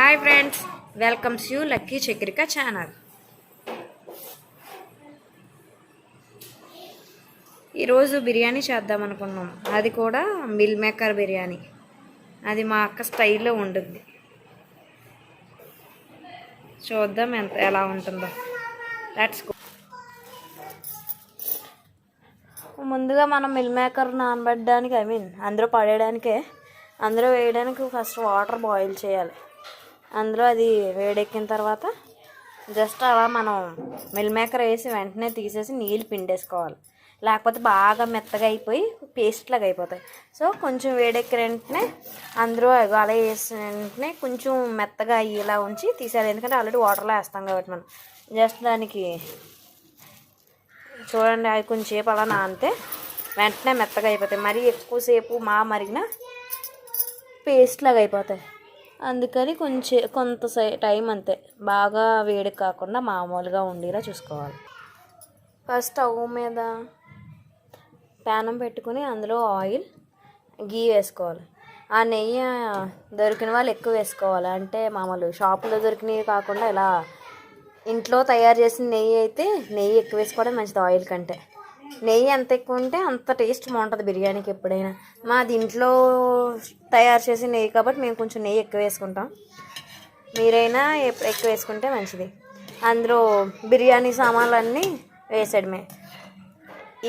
Hi friends welcomes you lucky Chakrika channel. ఈరోజు బిర్యానీ చేద్దాం అనుకున్నాం. అది కూడా మిల్ మేకర్ బిర్యానీ. అది మా అక్క స్టైల్లో ఉంటుంది. చూద్దాం ఎంత ఎలా ఉంటుందో. లెట్స్ ముందుగా మనం మిల్ మేకర్ నానబెట్టడానికి ఐ మీన్ అందరూ పడేయడానికే అందరూ వేయడానికి ఫస్ట్ వాటర్ బాయిల్ చేయాలి. అందులో అది వేడెక్కిన తర్వాత జస్ట్ అలా మనం మిల్ మేకర్ వేసి వెంటనే తీసేసి నీళ్ళు పిండేసుకోవాలి. లేకపోతే బాగా మెత్తగా అయిపోయి పేస్ట్ లాగా అయిపోతాయి. సో కొంచెం వేడెక్కిన వెంటనే అందరూ అలా వేసిన వెంటనే కొంచెం మెత్తగా అయ్యేలా ఉంచి తీసేయాలి. ఎందుకంటే ఆల్రెడీ వాటర్లో వేస్తాం కాబట్టి మనం. జస్ట్ దానికి చూడండి అవి కొంచెంసేపు అలా నానితే వెంటనే మెత్తగా అయిపోతాయి. మరీ ఎక్కువసేపు మా మరిగిన పేస్ట్ లాగా అయిపోతాయి. అందుకని కొంచెం కొంత సై- టైం అంతే. బాగా వేడి కాకుండా మామూలుగా ఉండేలా చూసుకోవాలి. ఫస్ట్ స్టవ్ మీద ప్యానం పెట్టుకుని అందులో ఆయిల్ గీ వేసుకోవాలి. ఆ నెయ్యి దొరికిన వాళ్ళు ఎక్కువ వేసుకోవాలి. అంటే మామూలు షాపులో దొరికినవి కాకుండా ఇలా ఇంట్లో తయారు చేసిన నెయ్యి అయితే నెయ్యి ఎక్కువ వేసుకోవడం మంచిది ఆయిల్ కంటే. నెయ్యి ఎంత ఎక్కువ ఉంటే అంత టేస్ట్ బాగుంటుంది బిర్యానీకి ఎప్పుడైనా. మాది ఇంట్లో తయారు చేసే నెయ్యి కాబట్టి మేము కొంచెం నెయ్యి ఎక్కువ వేసుకుంటాం. మీరైనా ఎక్కువ వేసుకుంటే మంచిది. అందులో బిర్యానీ సామాన్లు అన్నీ వేసేయడమే.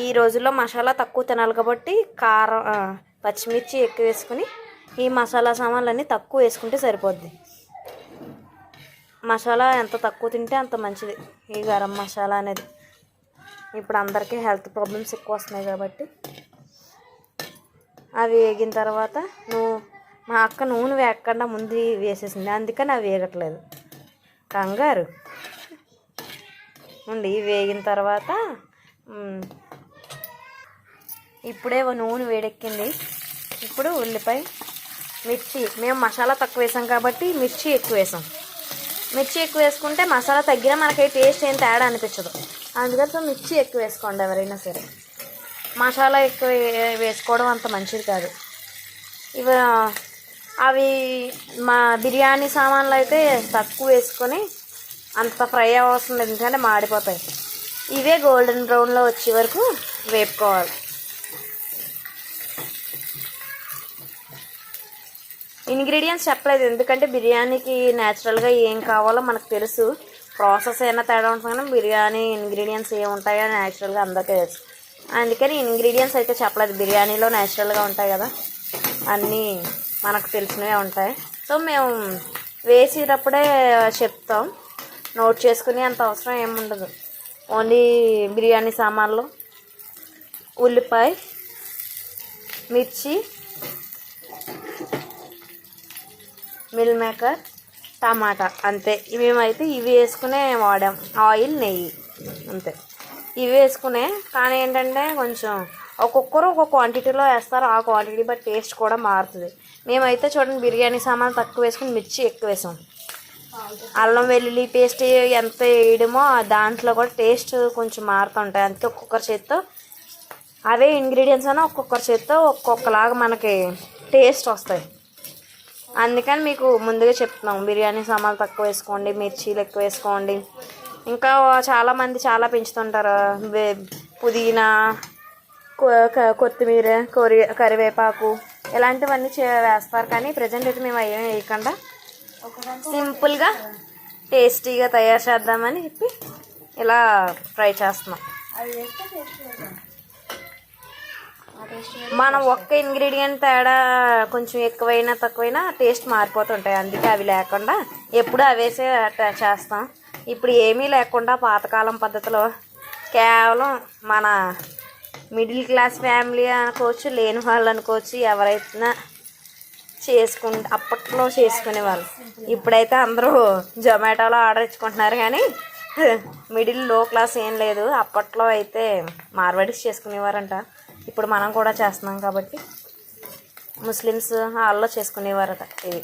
ఈ రోజుల్లో మసాలా తక్కువ తినాలి కాబట్టి కారం పచ్చిమిర్చి ఎక్కువ వేసుకుని ఈ మసాలా సామాన్లన్నీ తక్కువ వేసుకుంటే సరిపోద్ది. మసాలా ఎంత తక్కువ తింటే అంత మంచిది. ఈ గరం మసాలా అనేది. ఇప్పుడు అందరికీ హెల్త్ ప్రాబ్లమ్స్ ఎక్కువ వస్తున్నాయి కాబట్టి. అవి వేగిన తర్వాత నువ్వు మా అక్క నూనె వేయకుండా ముందు వేసేసింది. అందుకని అవి వేగట్లేదు. కంగారు. ఉండి వేగిన తర్వాత ఇప్పుడే నూనె వేడెక్కింది. ఇప్పుడు ఉల్లిపాయ మిర్చి. మేము మసాలా తక్కువ వేసాం కాబట్టి మిర్చి ఎక్కువ వేసాం. మిర్చి ఎక్కువ వేసుకుంటే మసాలా తగ్గినా మనకి టేస్ట్ ఏం తేడా అనిపించదు. అందుకని సో మిర్చి ఎక్కువ వేసుకోండి ఎవరైనా సరే. మసాలా ఎక్కువ వేసుకోవడం అంత మంచిది కాదు. ఇవ అవి మా బిర్యానీ సామాన్లు అయితే తక్కువ వేసుకొని అంత ఫ్రై అవసరం లేదు ఎందుకంటే మాడిపోతాయి. ఇవే గోల్డెన్ బ్రౌన్లో వచ్చే వరకు వేపుకోవాలి. ఇంగ్రీడియంట్స్ చెప్పలేదు ఎందుకంటే బిర్యానీకి న్యాచురల్గా ఏం కావాలో మనకు తెలుసు. ప్రాసెస్ ఏమైనా తేడా ఉంటుంది కానీ బిర్యానీ ఇంగ్రీడియంట్స్ ఏం ఉంటాయో న్యాచురల్గా అందరికీ తెలుసు. అందుకని ఇంగ్రీడియంట్స్ అయితే చెప్పలేదు. బిర్యానీలో న్యాచురల్గా ఉంటాయి కదా అన్నీ మనకు తెలిసినవే ఉంటాయి. సో మేము వేసేటప్పుడే చెప్తాం. నోట్ చేసుకుని అంత అవసరం ఏముండదు ఓన్లీ బిర్యానీ సామాన్లు ఉల్లిపాయ మిర్చి మిల్ మేకర్ టమాటా అంతే. మేమైతే ఇవి వేసుకునే వాడాం. ఆయిల్ నెయ్యి అంతే. ఇవి వేసుకునే కానీ ఏంటంటే కొంచెం ఒక్కొక్కరు ఒక్కొక్క క్వాంటిటీలో వేస్తారు. ఆ క్వాంటిటీ బట్టి టేస్ట్ కూడా మారుతుంది. మేమైతే చూడండి బిర్యానీ సామాన్లు తక్కువ వేసుకుని మిర్చి ఎక్కువ వేసాం. అల్లం వెల్లుల్లి పేస్ట్ ఎంత వేయడమో దాంట్లో కూడా టేస్ట్ కొంచెం మారుతుంటాయి అందుకే ఒక్కొక్కరి చేత్తో. అవే ఇంగ్రీడియంట్స్ అయినా ఒక్కొక్కరి చేత్తో ఒక్కొక్కలాగా మనకి టేస్ట్ వస్తాయి. అందుకని మీకు ముందుగా చెప్తున్నాం బిర్యానీ సామాన్లు తక్కువ వేసుకోండి మిర్చీలు ఎక్కువ వేసుకోండి. ఇంకా చాలామంది చాలా పెంచుతుంటారు. వే- పుదీనా కొ- కొత్తిమీర కొరి కరివేపాకు ఇలాంటివన్నీ చే వేస్తారు. కానీ ప్రజెంట్ అయితే మేము అవేం వేయకుండా సింపుల్గా టేస్టీగా తయారు చేద్దామని చెప్పి ఇలా ట్రై చేస్తున్నాం. మనం ఒక్క ఇంగ్రీడియంట్ తేడా కొంచెం ఎక్కువైనా తక్కువైనా టేస్ట్ మారిపోతుంటాయి. అందుకే అవి లేకుండా ఎప్పుడు అవేసే చేస్తాం. ఇప్పుడు ఏమీ లేకుండా పాతకాలం పద్ధతిలో కేవలం మన మిడిల్ క్లాస్ ఫ్యామిలీ అనుకోవచ్చు లేని వాళ్ళు అనుకోవచ్చు ఎవరైనా చేసుకుం అప్పట్లో చేసుకునే వాళ్ళు. ఇప్పుడైతే అందరూ జొమాటోలో ఆర్డర్ ఇచ్చుకుంటున్నారు కానీ మిడిల్లో క్లాస్ ఏం లేదు. అప్పట్లో అయితే మార్వాడిస్ చేసుకునేవారంట. ఇప్పుడు మనం కూడా చేస్తున్నాం కాబట్టి ముస్లిమ్స్ హాల్లో చేసుకునేవారట ఇవి.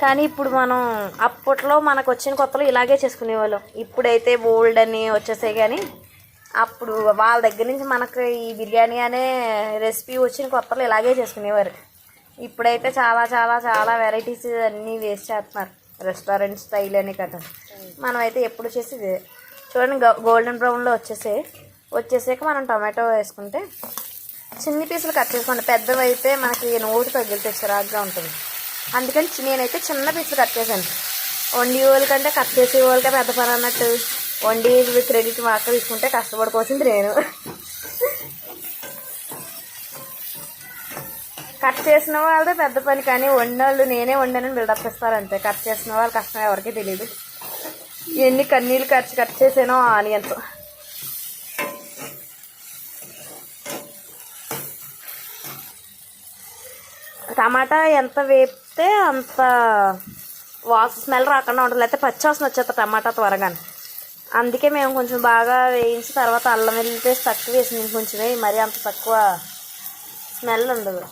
కానీ ఇప్పుడు మనం అప్పట్లో మనకు వచ్చిన కొత్తలో ఇలాగే చేసుకునేవాళ్ళం. ఇప్పుడైతే బోల్డ్ అని వచ్చేసాయి కానీ అప్పుడు వాళ్ళ దగ్గర నుంచి మనకు ఈ బిర్యానీ అనే రెసిపీ వచ్చిన కొత్తలో ఇలాగే చేసుకునేవారు. ఇప్పుడైతే చాలా చాలా చాలా వెరైటీస్ అన్నీ వేస్ట్ చేస్తున్నారు. రెస్టారెంట్ స్టైల్ అని కదా. మనమైతే ఎప్పుడు చేసి చూడండి గోల్డెన్ బ్రౌన్లో వచ్చేసే వచ్చేసాక మనం టమాటో వేసుకుంటే చిన్ని పీసులు కట్ చేసుకోండి. పెద్దవి అయితే మనకి నోటు తగిలితే చిరాగ్గా ఉంటుంది. అందుకని నేనైతే చిన్న పీసులు కట్ చేశాను. వండి వాళ్ళకంటే కట్ చేసే వాళ్ళకే పెద్ద పని అన్నట్టు వండి క్రెడిట్ మాకు తీసుకుంటే కష్టపడిపోతుంది నేను. కట్ చేసిన వాళ్ళదే పెద్ద పని కానీ వండినోళ్ళు నేనే వండానని బిల్డప్ ఇస్తారు అంతే. కట్ చేసిన వాళ్ళు కష్టం ఎవరికీ తెలియదు ఎన్ని కన్నీళ్ళు ఖర్చు కట్ చేసానో ఆనియన్స్. టమాటా ఎంత వేపితే అంత వాస స్మెల్ రాకుండా ఉంటుంది. లేకపోతే పచ్చివాసన వచ్చేస్తుంది టమాటా త్వరగా అందుకే మేము కొంచెం బాగా వేయించి తర్వాత అల్లం వెల్లుల్లి పేస్ట్ తక్కువ వేసింది. కొంచెం వేయి మరీ అంత తక్కువ స్మెల్ ఉండదు.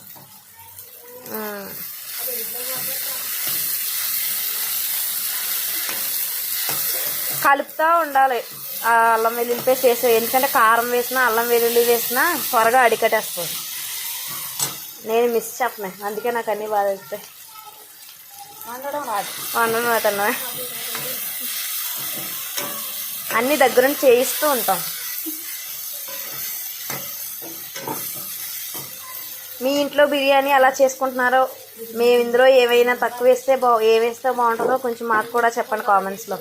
కలుపుతూ ఉండాలి. అల్లం వెల్లుల్లి పేస్ట్ వేసి ఎందుకంటే కారం వేసినా అల్లం వెల్లుల్లి వేసినా త్వరగా అడికట్టేస్తుంది. నేను మిస్ చెప్పను. అందుకే నాకు అన్నీ బాగా వస్తాయి వండడం అతను అన్నీ దగ్గరుండి చేయిస్తూ ఉంటాం. మీ ఇంట్లో బిర్యానీ ఎలా చేసుకుంటున్నారో మేము ఇందులో ఏవైనా తక్కువ వేస్తే బా ఏ వేస్తే బాగుంటుందో కొంచెం మాకు కూడా చెప్పండి కామెంట్స్లో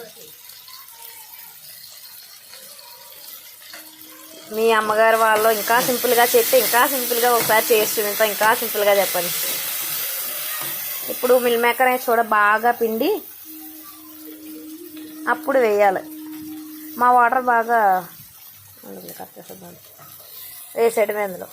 మీ అమ్మగారు వాళ్ళు ఇంకా సింపుల్గా చెప్తే ఇంకా సింపుల్గా ఒకసారి చేసి చూపిస్తాం ఇంకా సింపుల్గా చెప్పండి. ఇప్పుడు మిల్ మేకర్ అయితే చూడ బాగా పిండి అప్పుడు వేయాలి. మా వాటర్ బాగా కట్ చేసేద్దాం? వేసేయడమే అందులో.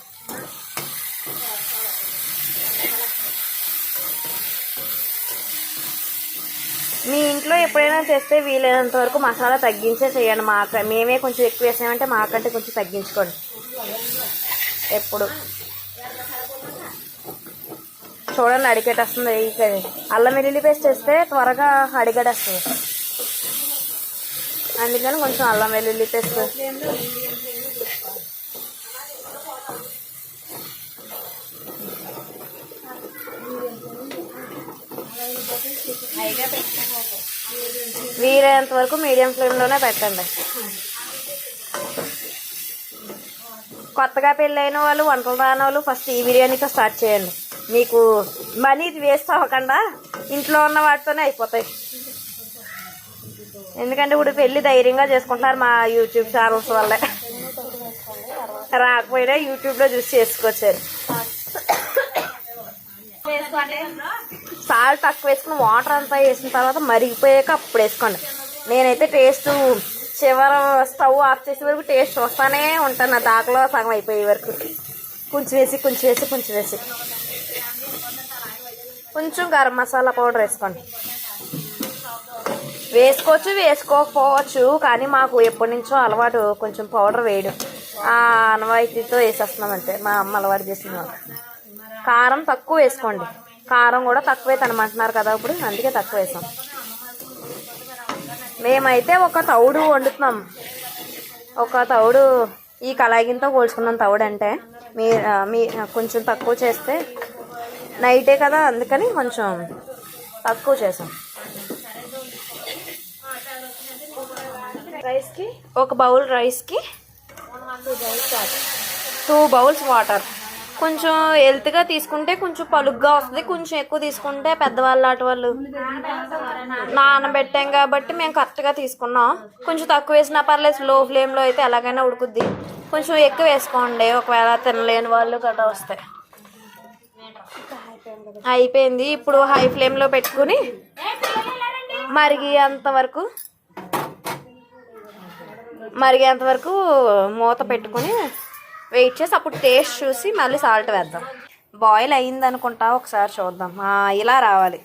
మీ ఇంట్లో ఎప్పుడైనా చేస్తే వీలైనంత వరకు మసాలా తగ్గించే చేయండి. మాక మేమే కొంచెం ఎక్కువ వేసామంటే మాకంటే కొంచెం తగ్గించుకోండి. ఎప్పుడు? చూడండి అడిగేటేస్తుంది ఇక అల్లం వెల్లుల్లి పేస్ట్ వేస్తే త్వరగా అడిగడేస్తుంది అందుకని కొంచెం అల్లం వెల్లుల్లి పేస్ట్. అయిగా వీలైనంత వరకు మీడియం ఫ్లేమ్లోనే పెట్టండి. కొత్తగా పెళ్ళైన వాళ్ళు వంటలు రాని వాళ్ళు ఫస్ట్ ఈ బిర్యానీతో స్టార్ట్ చేయండి. మీకు మనీ వేస్ట్ అవ్వకుండా ఇంట్లో ఉన్న వాటితోనే అయిపోతాయి. ఎందుకంటే ఇప్పుడు పెళ్ళి ధైర్యంగా చేసుకుంటున్నారు మా యూట్యూబ్ ఛానల్స్ వల్లే రాకపోయినా యూట్యూబ్లో చూసి చేసుకొచ్చారు సాల్ట్ తక్కువ వేసుకుని వాటర్ అంతా వేసిన తర్వాత మరిగిపోయాక అప్పుడు వేసుకోండి. నేనైతే టేస్ట్ చివర స్టవ్ ఆఫ్ చేసే వరకు టేస్ట్ వస్తానే ఉంటాను. నా దాకలో సగం అయిపోయే వరకు. కొంచెం వేసి కొంచెం వేసి కొంచెం వేసి కొంచెం గరం మసాలా పౌడర్ వేసుకోండి. వేసుకోవచ్చు వేసుకోకపోవచ్చు కానీ మాకు ఎప్పటి నుంచో అలవాటు కొంచెం పౌడర్ వేయడం. ఆ అనవాయితీతో వేసేస్తున్నాం అంతే. మా అమ్మ అలవాటు చేసిన కారం తక్కువ వేసుకోండి. కారం కూడా తక్కువే తనమంటున్నారు కదా ఇప్పుడు అందుకే తక్కువ వేసాం మేమైతే ఒక తౌడు వండుతున్నాం. ఒక తౌడు ఈ కలాగితో పోల్చుకున్నాం తౌడు అంటే. మీ మీ కొంచెం తక్కువ చేస్తే నైటే కదా అందుకని కొంచెం తక్కువ చేసాం. రైస్కి ఒక బౌల్ రైస్కి టూ బౌల్స్ వాటర్. కొంచెం హెల్త్గా తీసుకుంటే కొంచెం పలుగ్గా వస్తుంది. కొంచెం ఎక్కువ తీసుకుంటే పెద్దవాళ్ళు లాంటి వాళ్ళు నానబెట్టాం కాబట్టి మేము కరెక్ట్గా తీసుకున్నాం. కొంచెం తక్కువ వేసినా పర్లేదు లో ఫ్లేమ్లో అయితే ఎలాగైనా ఉడుకుద్ది. కొంచెం ఎక్కువ వేసుకోండి ఒకవేళ తినలేని వాళ్ళు గట్రా వస్తాయి అయిపోయింది. ఇప్పుడు హై ఫ్లేమ్లో పెట్టుకుని మరిగి అంతవరకు మరిగేంత వరకు మూత పెట్టుకుని వెయిట్ చేసి అప్పుడు టేస్ట్ చూసి మళ్ళీ సాల్ట్ వేద్దాం. బాయిల్ అయింది అనుకుంటా ఒకసారి చూద్దాం. ఇలా రావాలి.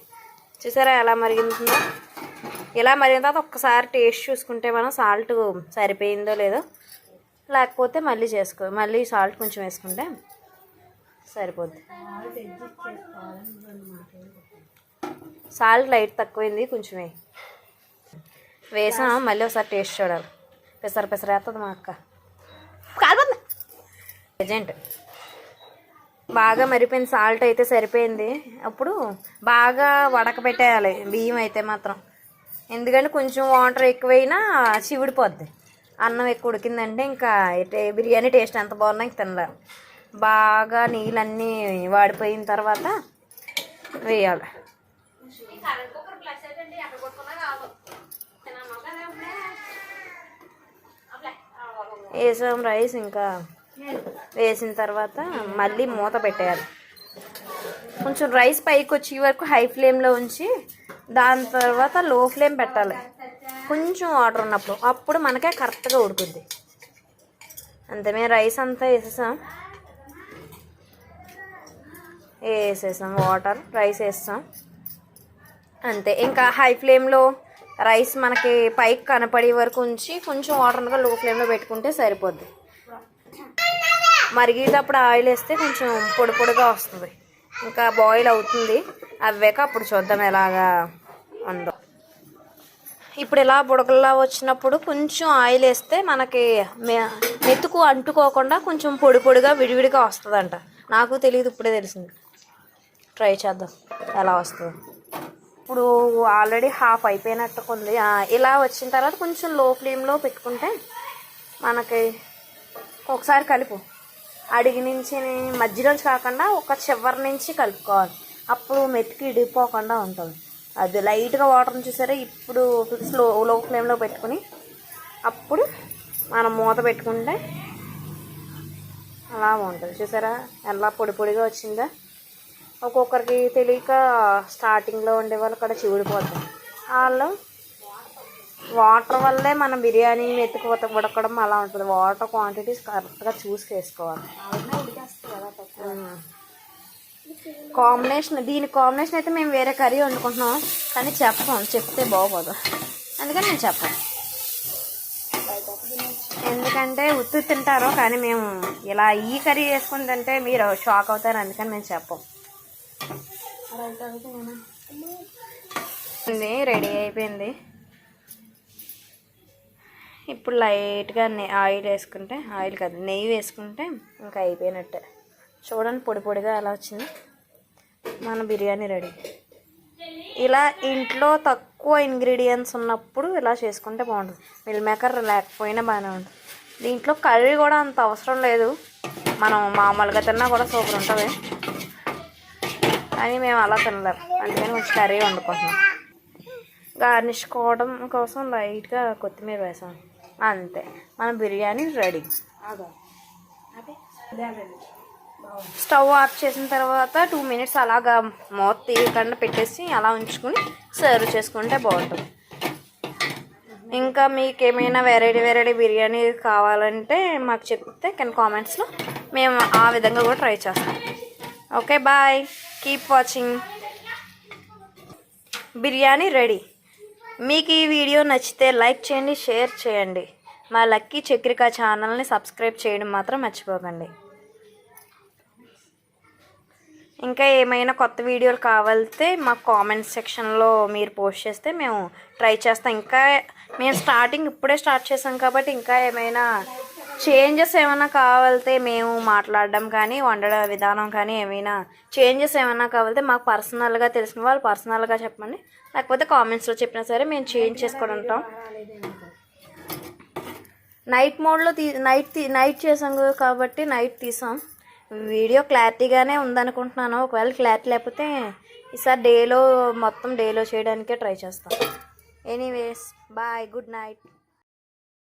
చూసారా ఎలా మరిగిందో? ఇలా మరిగిన తర్వాత ఒక్కసారి టేస్ట్ చూసుకుంటే మనం సాల్ట్ సరిపోయిందో లేదో లేకపోతే మళ్ళీ చేసుకో మళ్ళీ సాల్ట్ కొంచెం వేసుకుంటే సరిపోద్ది. సాల్ట్ లైట్ తక్కువైంది కొంచెం వేసాం మళ్ళీ ఒకసారి టేస్ట్ చూడాలి. పెసర పెసర వేస్తుంది మా అక్క? ప్రజెంట్. బాగా మరిపోయింది సాల్ట్ అయితే సరిపోయింది. అప్పుడు బాగా వడకబెట్టేయాలి బియ్యం అయితే మాత్రం. ఎందుకంటే కొంచెం వాటర్ ఎక్కువైనా చివిడిపోద్ది అన్నం ఎక్కువ ఉడికిందంటే ఇంకా బిర్యానీ టేస్ట్ ఎంత బాగున్నా ఇంక తినలేం. బాగా నీళ్ళన్నీ వాడిపోయిన తర్వాత వేయాలి. వేసాం రైస్ ఇంకా. వేసిన తర్వాత మళ్ళీ మూత పెట్టేయాలి. కొంచెం రైస్ పైకి వచ్చే వరకు హై ఫ్లేమ్లో ఉంచి దాని తర్వాత లో ఫ్లేమ్ పెట్టాలి. కొంచెం వాటర్ ఉన్నప్పుడు అప్పుడు మనకే కరెక్ట్గా ఉడుకుద్ది. అంతే మేము రైస్ అంతా వేసేసాం. వేసేసాం వాటర్ రైస్ వేస్తాం. అంతే ఇంకా హై ఫ్లేమ్లో రైస్ మనకి పైకి కనపడే వరకు ఉంచి కొంచెం వాటర్గా లో ఫ్లేమ్లో పెట్టుకుంటే సరిపోద్ది. మరిగేటప్పుడు ఆయిల్ వేస్తే కొంచెం పొడి పొడిగా వస్తుంది. ఇంకా బాయిల్ అవుతుంది. అవ్వాక అప్పుడు చూద్దాం ఎలాగా ఉందో. ఇప్పుడు ఇలా బుడకల్లా వచ్చినప్పుడు కొంచెం ఆయిల్ వేస్తే మనకి మె- మెతుకు అంటుకోకుండా కొంచెం పొడి పొడిగా విడివిడిగా వస్తుందంట. నాకు తెలియదు ఇప్పుడే తెలిసింది. ట్రై చేద్దాం ఎలా వస్తుందో. ఇప్పుడు ఆల్రెడీ హాఫ్ అయిపోయినట్టుకుంది. ఇలా వచ్చిన తర్వాత కొంచెం లో ఫ్లేమ్లో పెట్టుకుంటే మనకి ఒకసారి కలుపు అడిగి నుంచి మధ్యలోంచి కాకుండా ఒక చివరి నుంచి కలుపుకోవాలి. అప్పుడు మెతికి ఇడిపోకుండా ఉంటుంది. అది లైట్గా వాటర్ని చూసారా? ఇప్పుడు స్లో లో ఫ్లేమ్లో పెట్టుకుని అప్పుడు మనం మూత పెట్టుకుంటే అలా ఉంటుంది. చూసారా? ఎలా పొడి పొడిగా వచ్చిందా. ఒక్కొక్కరికి తెలియక స్టార్టింగ్లో ఉండే వాళ్ళు కూడా చివుడిపోతాం వాళ్ళు వాటర్ వల్లే మన బిర్యానీ మెతుకు ఉడకడం అలా ఉంటుంది. వాటర్ క్వాంటిటీస్ కరెక్ట్గా చూసి వేసుకోవాలి కాంబినేషన్ దీని కాంబినేషన్ అయితే మేము వేరే కర్రీ వండుకుంటున్నాం. కానీ చెప్పం చెప్తే బాగోదు. అందుకని నేను చెప్పను ఎందుకంటే ఉత్తు తింటారు కానీ మేము ఇలా ఈ కర్రీ వేసుకుని తింటే మీరు షాక్ అవుతారు. అందుకని మేము చెప్పం. రెడీ అయిపోయింది. ఇప్పుడు లైట్గా నె ఆయిల్ వేసుకుంటే ఆయిల్ కాదు నెయ్యి వేసుకుంటే ఇంకా అయిపోయినట్టే. చూడండి పొడి పొడిగా ఎలా వచ్చింది. మన బిర్యానీ రెడీ. ఇలా ఇంట్లో తక్కువ ఇంగ్రీడియంట్స్ ఉన్నప్పుడు ఇలా చేసుకుంటే బాగుంటుంది. మిల్ మేకర్ లేకపోయినా బాగానే ఉంటుంది. దీంట్లో కర్రీ కూడా అంత అవసరం లేదు. మనం మామూలుగా తిన్నా కూడా సూపర్ ఉంటుంది. కానీ మేము అలా తినలేము అందుకని కొంచెం కర్రీ వండుకుంటున్నాం. గార్నిష్ కోవడం కోసం లైట్గా కొత్తిమీర వేసాం. అంతే. మన బిర్యానీ రెడీ. స్టవ్ ఆఫ్ చేసిన తర్వాత టూ మినిట్స్ అలాగా మూత తీయకుండా పెట్టేసి అలా ఉంచుకుని సర్వ్ చేసుకుంటే బాగుంటుంది. ఇంకా మీకు ఏమైనా వెరైటీ వెరైటీ బిర్యానీ కావాలంటే మాకు చెప్తే కింద కామెంట్స్లో మేము ఆ విధంగా కూడా ట్రై చేస్తాం. Okay bye. Keep watching. Biryani ready. మీకు ఈ వీడియో నచ్చితే లైక్ చేయండి షేర్ చేయండి. మా లక్కీ చక్రిక ఛానల్ని సబ్స్క్రైబ్ చేయడం మాత్రం మర్చిపోకండి. ఇంకా ఏమైనా కొత్త వీడియోలు కావాలితే మా కామెంట్ సెక్షన్లో మీరు పోస్ట్ చేస్తే మేము ట్రై చేస్తాం. ఇంకా మేము స్టార్టింగ్ ఇప్పుడే స్టార్ట్ చేసాం కాబట్టి ఇంకా ఏమైనా చేంజెస్ ఏమైనా కావాలితే మేము మాట్లాడడం కానీ వండడం విధానం కానీ ఏమైనా చేంజెస్ ఏమైనా కావాలితే మాకు పర్సనల్గా తెలిసిన వాళ్ళు పర్సనల్గా చెప్పండి. లేకపోతే కామెంట్స్లో చెప్పినా సరే మేము చేంజ్ చేసుకొని ఉంటాం. నైట్ మోడ్లో తీ నైట్ తీ నైట్ చేసాం కాబట్టి నైట్ తీసాం. వీడియో క్లారిటీగానే ఉందనుకుంటున్నాను. ఒకవేళ క్లారిటీ లేకపోతే ఈసారి డేలో మొత్తం డేలో చేయడానికే ట్రై చేస్తాం. Anyways bye good night.